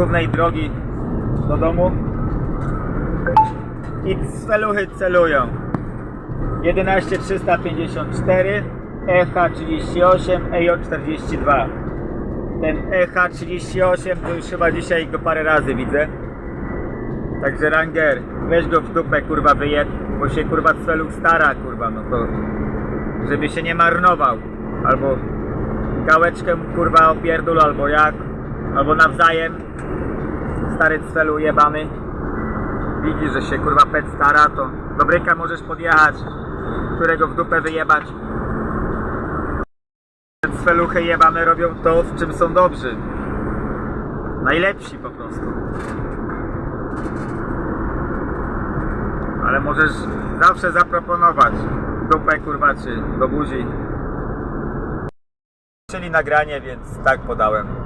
głównej drogi do domu. I feluchy celują. 11354 EH38 EJ42 ten EH38 to już chyba dzisiaj go parę razy widzę. Także Ranger, weź go w dupę kurwa wyjeb, bo się kurwa celu stara kurwa, no to żeby się nie marnował. Albo gałeczkę kurwa opierdol, albo jak, albo nawzajem. Stary celu jebany. Widzi, że się kurwa pet stara, to do bryka możesz podjechać, którego w dupę wyjebać. Cweluchy jebane robią to, w czym są dobrzy. Najlepsi po prostu. Ale możesz zawsze zaproponować dupę kurwa czy do buzi. Czyli nagranie, więc tak podałem.